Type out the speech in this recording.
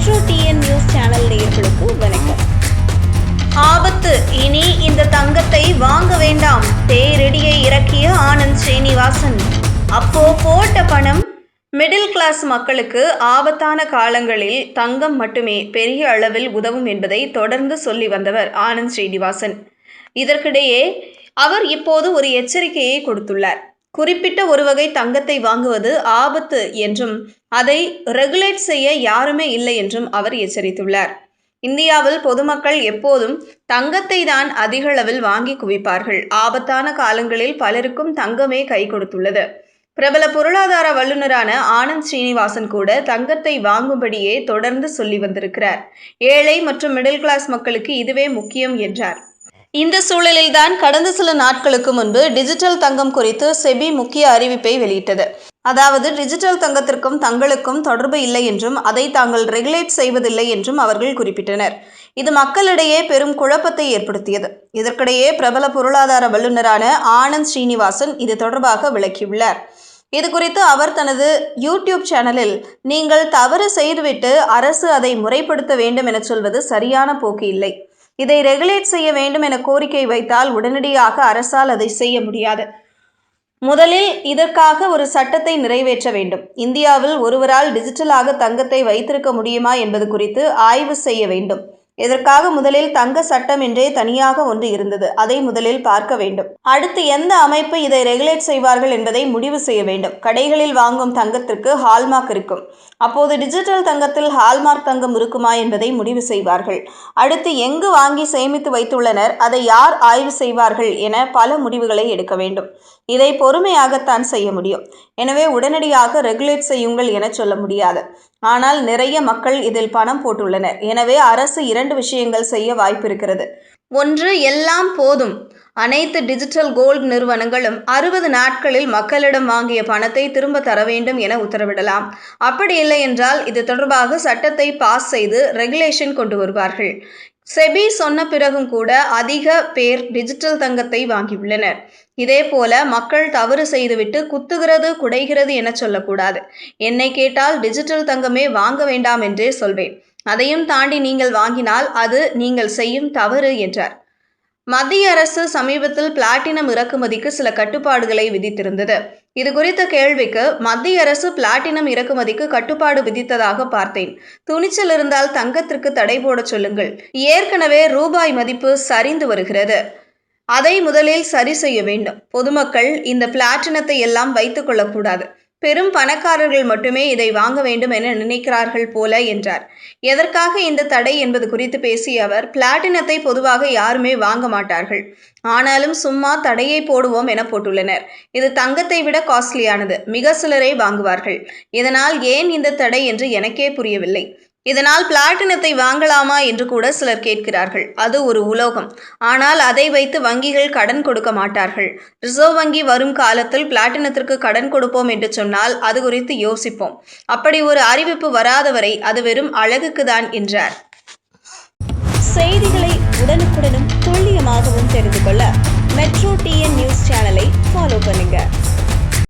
Metro TN news channel நேயர்களுக்கு வணக்கம். ஆபத்து. இனி இந்த தங்கத்தை வாங்க வேண்டாம். தேரடியை இறக்கிய ஆனந்த் ஸ்ரீனிவாசன். அப்போ போட்ட பணம் மிடில் கிளாஸ் மக்களுக்கு ஆபத்தான காலங்களில் தங்கம் மட்டுமே பெரிய அளவில் உதவும் என்பதை தொடர்ந்து சொல்லி வந்தவர் ஆனந்த் ஸ்ரீனிவாசன். இதற்கிடையே அவர் இப்போது ஒரு எச்சரிக்கையை கொடுத்துள்ளார். குறிப்பிட்ட ஒரு வகை தங்கத்தை வாங்குவது ஆபத்து என்றும் அதை ரெகுலேட் செய்ய யாருமே இல்லை என்றும் அவர் எச்சரித்துள்ளார். இந்தியாவில் பொதுமக்கள் எப்போதும் தங்கத்தை தான் அதிகளவில் வாங்கி குவிப்பார்கள். ஆபத்தான காலங்களில் பலருக்கும் தங்கமே கை கொடுத்துள்ளது. பிரபல பொருளாதார வல்லுநரான ஆனந்த் ஸ்ரீனிவாசன் கூட தங்கத்தை வாங்கும்படியே தொடர்ந்து சொல்லி வந்திருக்கிறார். ஏழை மற்றும் மிடில் கிளாஸ் மக்களுக்கு இதுவே முக்கியம் என்றார். இந்த சூழலில்தான் கடந்த சில நாட்களுக்கு முன்பு டிஜிட்டல் தங்கம் குறித்து செபி முக்கிய அறிவிப்பை வெளியிட்டது. அதாவது டிஜிட்டல் தங்கத்திற்கும் தங்களுக்கும் தொடர்பு இல்லை என்றும் அதை தாங்கள் ரெகுலேட் செய்வதில்லை என்றும் அவர்கள் குறிப்பிட்டனர். இது மக்களிடையே பெரும் குழப்பத்தை ஏற்படுத்தியது. இதற்கிடையே பிரபல பொருளாதார வல்லுநரான ஆனந்த் ஸ்ரீனிவாசன் இது தொடர்பாக விளக்கியுள்ளார். இது குறித்து அவர் தனது யூடியூப் சேனலில் நீங்கள் தவறு செய்துவிட்டு அரசு அதை முறைப்படுத்த வேண்டும் என சொல்வது சரியான போக்கு இல்லை. இதை ரெகுலேட் செய்ய வேண்டும் என கோரிக்கை வைத்தால் உடனடியாக அரசால் அதை செய்ய முடியாது. முதலில் இதற்காக ஒரு சட்டத்தை நிறைவேற்ற வேண்டும். இந்தியாவில் ஒருவரால் டிஜிட்டலாக தங்கத்தை வைத்திருக்க முடியுமா என்பது குறித்து ஆய்வு செய்ய வேண்டும். இதற்காக முதலில் தங்க சட்டம் என்றே தனியாக ஒன்று இருந்தது. அதை முதலில் பார்க்க வேண்டும். அடுத்து எந்த அமைப்பு இதை ரெகுலேட் செய்வார்கள் என்பதை முடிவு செய்ய வேண்டும். கடைகளில் வாங்கும் தங்கத்திற்கு ஹால்மார்க் இருக்கும். அப்போது டிஜிட்டல் தங்கத்தில் ஹால்மார்க் தங்கம் இருக்குமா என்பதை முடிவு செய்வார்கள். அடுத்து எங்கு வாங்கி சேமித்து வைத்துள்ளனர் அதை யார் ஆய்வு செய்வார்கள் என பல முடிவுகளை எடுக்க வேண்டும். இதை பொறுமையாகத்தான் செய்ய முடியும். எனவே உடனடியாக ரெகுலேட் செய்யுங்கள் என சொல்ல முடியாது. ஆனால் நிறைய மக்கள் இதில் பணம் போட்டுள்ளனர். எனவே அரசு இரண்டு விஷயங்கள் செய்ய வாய்ப்பிருக்கிறது. ஒன்று எல்லாம் போதும். அனைத்து டிஜிட்டல் கோல்டு நிறுவனங்களும் அறுபது நாட்களில் மக்களிடம் வாங்கிய பணத்தை திரும்ப தர வேண்டும் என உத்தரவிடலாம். அப்படி இல்லை என்றால் இது தொடர்பாக சட்டத்தை பாஸ் செய்து ரெகுலேஷன் கொண்டு வருவார்கள். செபி சொன்ன பிறகும் கூட அதிக பேர் டிஜிட்டல் தங்கத்தை வாங்கியுள்ளனர். இதே போல மக்கள் தவறு செய்துவிட்டு குத்துகிறது குடைகிறது என சொல்லக்கூடாது. என்னை கேட்டால் டிஜிட்டல் தங்கமே வாங்க வேண்டாம் என்றே சொல்வேன். அதையும் தாண்டி நீங்கள் வாங்கினால் அது நீங்கள் செய்யும் தவறு என்றார். மத்திய அரசு சமீபத்தில் பிளாட்டினம் இறக்குமதிக்கு சில கட்டுப்பாடுகளை விதித்திருந்தது. இது குறித்த கேள்விக்கு மத்திய அரசு பிளாட்டினம் இறக்குமதிக்கு கட்டுப்பாடு விதித்ததாக பார்த்தேன். துணிச்சல் இருந்தால் தங்கத்திற்கு தடை போடச் சொல்லுங்கள். ஏற்கனவே ரூபாய் மதிப்பு சரிந்து வருகிறது. அதை முதலில் சரி செய்ய வேண்டும். பொதுமக்கள் இந்த பிளாட்டினத்தை எல்லாம் வைத்துக் கொள்ளக்கூடாது. பெரும் பணக்காரர்கள் மட்டுமே இதை வாங்க வேண்டும் என நினைக்கிறார்கள் போல என்றார். எதற்காக இந்த தடை என்பது குறித்து பேசிய அவர் பிளாட்டினத்தை பொதுவாக யாருமே வாங்க மாட்டார்கள். ஆனாலும் சும்மா தடையை போடுவோம் என போட்டுள்ளனர். இது தங்கத்தை விட காஸ்ட்லியானது. மிக சிலரை வாங்குவார்கள். இதனால் ஏன் இந்த தடை என்று எனக்கே புரியவில்லை. இதனால் பிளாட்டினத்தை வாங்கலாமா என்று கூட சிலர் கேட்கிறார்கள். அது ஒரு உலோகம். ஆனால் அதை வைத்து வங்கிகள் கடன் கொடுக்க மாட்டார்கள். ரிசர்வ் வங்கி வரும் காலத்தில் பிளாட்டினத்திற்கு கடன் கொடுப்போம் என்று சொன்னால் அது குறித்து யோசிப்போம். அப்படி ஒரு அறிவிப்பு வராதவரை அது வெறும் அழகுக்கு தான் என்றார். செய்திகளை உடனுக்குடனும் துல்லியமாகவும் தெரிந்து கொள்ள மெட்ரோ டிஎன் நியூஸ் சேனலை ஃபாலோ பண்ணுங்கள்